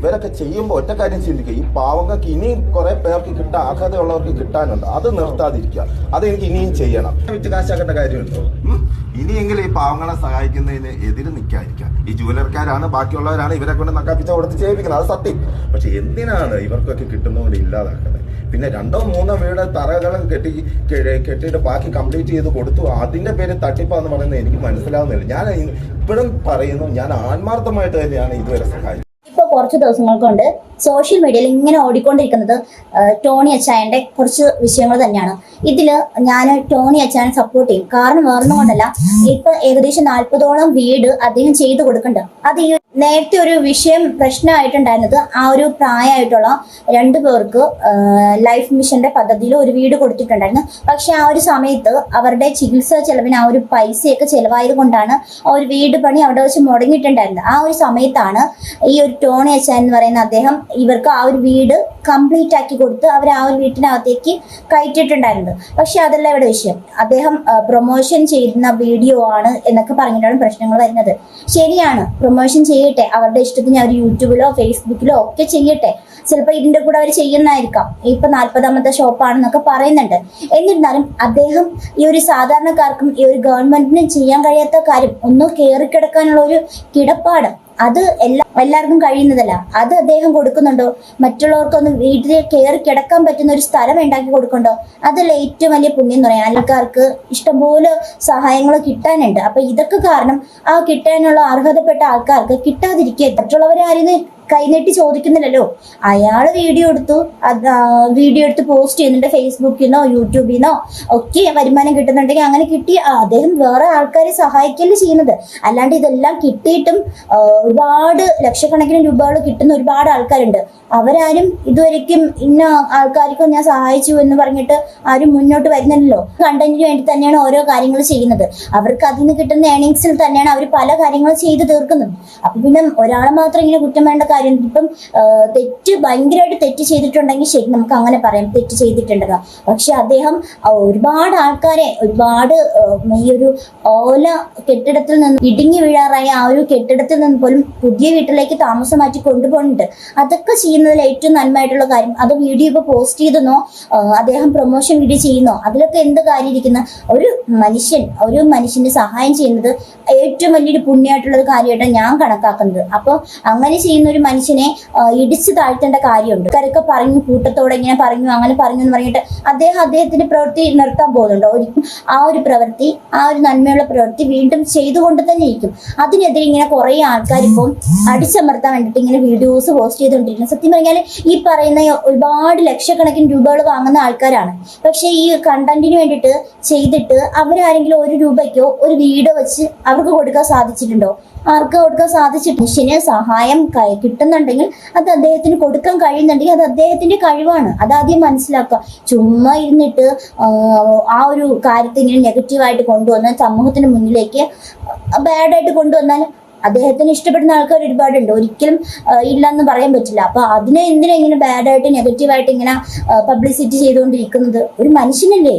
ഇവരൊക്കെ ചെയ്യുമ്പോൾ ഒറ്റ കാര്യം ചിന്തിക്കുക ഈ പാവങ്ങൾക്ക് ഇനിയും കുറെ പേർക്ക് കിട്ടാൻ അർഹതയുള്ളവർക്ക് കിട്ടാനുണ്ട്. അത് നിർത്താതിരിക്കുക. അത് എനിക്ക് ഇനിയും ചെയ്യണം. വിറ്റ് കാശാക്കേണ്ട കാര്യമുണ്ടോ? ഇനിയെങ്കിലും ഈ പാവങ്ങളെ സഹായിക്കുന്നതിന് എതിര് നിൽക്കാതിരിക്കാം ഈ ജൂലർക്കാരാണ് ബാക്കിയുള്ളവരാണ് ഇവരെ കൊണ്ട് നക്കാപ്പിച്ച കൊടുത്ത് ചെയ്യിപ്പിക്കുന്നത്. അത് സത്യം. പക്ഷെ എന്തിനാണ് ഇവർക്കൊക്കെ കിട്ടുന്നതുകൊണ്ട് ഇല്ലാതാക്കുന്നത്? പിന്നെ രണ്ടോ മൂന്നോ വീട് തറകൾ കെട്ടി കെട്ടിയിട്ട് ബാക്കി കംപ്ലീറ്റ് ചെയ്ത് കൊടുത്തു. അതിന്റെ പേര് തട്ടിപ്പാന്ന് പറയുന്നത് എനിക്ക് മനസ്സിലാവുന്നില്ല. ഞാൻ ഇപ്പോഴും പറയുന്നു ഞാൻ ആത്മാർത്ഥമായിട്ട് തന്നെയാണ് ഇതുവരെ സഹായിച്ചത്. കുറച്ച് ദിവസങ്ങൾ കൊണ്ട് സോഷ്യൽ മീഡിയയിൽ ഇങ്ങനെ ഓടിക്കൊണ്ടിരിക്കുന്നത് ടോണി അച്ചായന്റെ കുറച്ച് വിഷയങ്ങൾ തന്നെയാണ്. ഇതിൽ ഞാൻ ടോണി അച്ചായനെ സപ്പോർട്ട് ചെയ്യും. കാരണം വേറൊന്നുകൊണ്ടല്ല ഇപ്പൊ ഏകദേശം നാൽപ്പതോളം വീട് അദ്ദേഹം ചെയ്തു കൊടുക്കുന്നുണ്ട്. അത് ഈ നേരത്തെ ഒരു വിഷയം പ്രശ്നമായിട്ടുണ്ടായിരുന്നത് ആ ഒരു പ്രായമായിട്ടുള്ള രണ്ടു പേർക്ക് ലൈഫ് മിഷന്റെ പദ്ധതിയിൽ ഒരു വീട് കൊടുത്തിട്ടുണ്ടായിരുന്നു. പക്ഷെ ആ ഒരു സമയത്ത് അവരുടെ ചികിത്സാ ചെലവിന് ആ ഒരു പൈസയൊക്കെ ചെലവായത് കൊണ്ടാണ് ആ ഒരു വീട് പണി അവിടെ വെച്ച് മുടങ്ങിയിട്ടുണ്ടായിരുന്നത്. ആ ഒരു സമയത്താണ് ഈ ഒരു ടോണി അച്ചാൻ എന്ന് പറയുന്ന അദ്ദേഹം ഇവർക്ക് ആ ഒരു വീട് കംപ്ലീറ്റ് ആക്കി കൊടുത്ത് അവർ ആ ഒരു വീട്ടിനകത്തേക്ക് കയറ്റിയിട്ടുണ്ടായിരുന്നത്. പക്ഷെ അതല്ല ഇവിടെ വിഷയം. അദ്ദേഹം പ്രൊമോഷൻ ചെയ്യുന്ന വീഡിയോ ആണ് എന്നൊക്കെ പറഞ്ഞിട്ടാണ് പ്രശ്നങ്ങൾ വരുന്നത്. ശരിയാണ് പ്രൊമോഷൻ ചെയ്യട്ടെ. അവരുടെ ഇഷ്ടത്തിന് അവർ യൂട്യൂബിലോ ഫേസ്ബുക്കിലോ ഒക്കെ ചെയ്യട്ടെ. ചിലപ്പോൾ ഇതിന്റെ കൂടെ അവർ ചെയ്യുന്നതായിരിക്കാം. ഇപ്പൊ നാൽപ്പതാമത്തെ ഷോപ്പാണെന്നൊക്കെ പറയുന്നുണ്ട്. എന്നിരുന്നാലും അദ്ദേഹം ഈ ഒരു സാധാരണക്കാർക്കും ഈ ഒരു ഗവൺമെന്റിനും ചെയ്യാൻ കഴിയാത്ത കാര്യം ഒന്ന് കയറിക്കിടക്കാനുള്ള ഒരു കിടപ്പാട്. അത് എല്ലാ എല്ലാവർക്കും കഴിയുന്നതല്ല. അത് അദ്ദേഹം കൊടുക്കുന്നുണ്ടോ? മറ്റുള്ളവർക്കൊന്ന് വീട്ടിൽ കയറി കിടക്കാൻ പറ്റുന്ന ഒരു സ്ഥലം ഉണ്ടാക്കി കൊടുക്കുന്നുണ്ടോ അതല്ല ഏറ്റവും വലിയ പുണ്യം എന്ന് പറയാം ആൾക്കാർക്ക് ഇഷ്ടംപോലെ സഹായങ്ങൾ കിട്ടാനുണ്ട്. അപ്പൊ ഇതൊക്കെ കാരണം ആ കിട്ടാനുള്ള അർഹതപ്പെട്ട ആൾക്കാർക്ക് കിട്ടാതിരിക്കുക മറ്റുള്ളവരെ ആരും കൈനീട്ടി ചോദിക്കുന്നില്ലല്ലോ. അയാൾ വീഡിയോ എടുത്തു. വീഡിയോ എടുത്ത് പോസ്റ്റ് ചെയ്യുന്നുണ്ട് ഫേസ്ബുക്കിൽ നിന്നോ യൂട്യൂബിൽ നിന്നോ ഒക്കെ വരുമാനം കിട്ടുന്നുണ്ടെങ്കിൽ അങ്ങനെ കിട്ടി. അദ്ദേഹം വേറെ ആൾക്കാരെ സഹായിക്കല്ലേ ചെയ്യുന്നത്. അല്ലാണ്ട് ഇതെല്ലാം കിട്ടിയിട്ടും ഒരുപാട് ലക്ഷക്കണക്കിന് രൂപകൾ കിട്ടുന്ന ഒരുപാട് ആൾക്കാരുണ്ട്. അവരാരും ഇതുവരെക്കും ഇന്ന ആൾക്കാർക്കും ഞാൻ സഹായിച്ചു എന്ന് പറഞ്ഞിട്ട് ആരും മുന്നോട്ട് വരുന്നില്ലല്ലോ. കണ്ടന്റിന് വേണ്ടി തന്നെയാണ് ഓരോ കാര്യങ്ങൾ ചെയ്യുന്നത്. അവർക്ക് അതിൽ നിന്ന് കിട്ടുന്ന ഏണിങ്സിൽ തന്നെയാണ് അവർ പല കാര്യങ്ങളും ചെയ്തു തീർക്കുന്നത്. അപ്പൊ പിന്നെ ഒരാളെ മാത്രം ഇങ്ങനെ കുറ്റം വേണ്ട കാര്യം ഇപ്പം തെറ്റ് ഭയങ്കരമായിട്ട് തെറ്റ് ചെയ്തിട്ടുണ്ടെങ്കിൽ ശരി നമുക്ക് അങ്ങനെ പറയാം. തെറ്റ് ചെയ്തിട്ടുണ്ടെന്ന്. പക്ഷെ അദ്ദേഹം ഒരുപാട് ആൾക്കാരെ ഒരുപാട് ഈ ഒരു ഓല കെട്ടിടത്തിൽ നിന്ന് ഇടുങ്ങി വീഴാറായ ആ ഒരു കെട്ടിടത്തിൽ നിന്ന് പോലും പുതിയ വീട്ടിലേക്ക് താമസം മാറ്റി കൊണ്ടുപോകുന്നുണ്ട്. അതൊക്കെ ചെയ്യുന്നതിൽ ഏറ്റവും നന്മയായിട്ടുള്ള കാര്യം. അത് വീഡിയോ ഇപ്പോൾ പോസ്റ്റ് ചെയ്തെന്നോ അദ്ദേഹം പ്രൊമോഷൻ വീഡിയോ ചെയ്യുന്നോ അതിലൊക്കെ എന്ത് കാര്യം ഇരിക്കുന്ന ഒരു മനുഷ്യൻ ഒരു മനുഷ്യന് സഹായം ചെയ്യുന്നത് ഏറ്റവും വലിയൊരു പുണ്യമായിട്ടുള്ള കാര്യമായിട്ടാണ് ഞാൻ കണക്കാക്കുന്നത്. അപ്പോൾ അങ്ങനെ ചെയ്യുന്ന ഒരു മനുഷ്യനെ ഇടിച്ചു താഴ്ത്തേണ്ട കാര്യമുണ്ട്. കരൊക്കെ പറഞ്ഞു കൂട്ടത്തോടെ ഇങ്ങനെ പറഞ്ഞു അങ്ങനെ പറഞ്ഞു എന്ന് പറഞ്ഞിട്ട് അദ്ദേഹം അദ്ദേഹത്തിന്റെ പ്രവൃത്തി നിർത്താൻ പോകുന്നുണ്ടോ. ഒരിക്കലും ആ ഒരു പ്രവൃത്തി ആ ഒരു നന്മയുള്ള പ്രവൃത്തി വീണ്ടും ചെയ്തുകൊണ്ട് തന്നെ ഇരിക്കും. അതിനെതിരെ ഇങ്ങനെ കുറേ ആൾക്കാർ ഇപ്പോൾ അടിച്ചമർത്താൻ വേണ്ടിയിട്ട് ഇങ്ങനെ വീഡിയോസ് പോസ്റ്റ് ചെയ്തുകൊണ്ടിരിക്കുന്നു. സത്യം പറഞ്ഞാൽ ഈ പറയുന്ന ഒരുപാട് ലക്ഷക്കണക്കിന് രൂപകൾ വാങ്ങുന്ന ആൾക്കാരാണ്. പക്ഷേ ഈ കണ്ടന്റിന് വേണ്ടിയിട്ട് ചെയ്തിട്ട് അവരാരെങ്കിലും ഒരു രൂപയ്ക്കോ ഒരു വീട് വെച്ച് അവർക്ക് കൊടുക്കാൻ സാധിച്ചിട്ടുണ്ടോ? ആർക്ക് കൊടുക്കാൻ സാധിച്ചിട്ട്? മനുഷ്യന് സഹായം കിട്ടുന്നുണ്ടെങ്കിൽ അത് അദ്ദേഹത്തിന് കൊടുക്കാൻ കഴിയുന്നുണ്ടെങ്കിൽ അത് അദ്ദേഹത്തിന്റെ കഴിവാണ്. അത് ആദ്യം മനസ്സിലാക്കുക. ചുമ്മാ ഇരുന്നിട്ട് ആ, ഒരു കാര്യത്തെ ഇങ്ങനെ നെഗറ്റീവായിട്ട് കൊണ്ടുവന്ന് സമൂഹത്തിന് മുന്നിലേക്ക് ബാഡായിട്ട് കൊണ്ടുവന്നാൽ അദ്ദേഹത്തിന് ഇഷ്ടപ്പെടുന്ന ആൾക്കാർ ഒരുപാടുണ്ട്. ഒരിക്കലും ഇല്ല ഇല്ലെന്ന് പറയാൻ പറ്റില്ല. അപ്പൊ അതിനെ എന്തിനാ ഇങ്ങനെ ബാഡായിട്ട് നെഗറ്റീവായിട്ട് ഇങ്ങനെ പബ്ലിസിറ്റി ചെയ്തുകൊണ്ടിരിക്കുന്നത്? ഒരു മനുഷ്യനല്ലേ?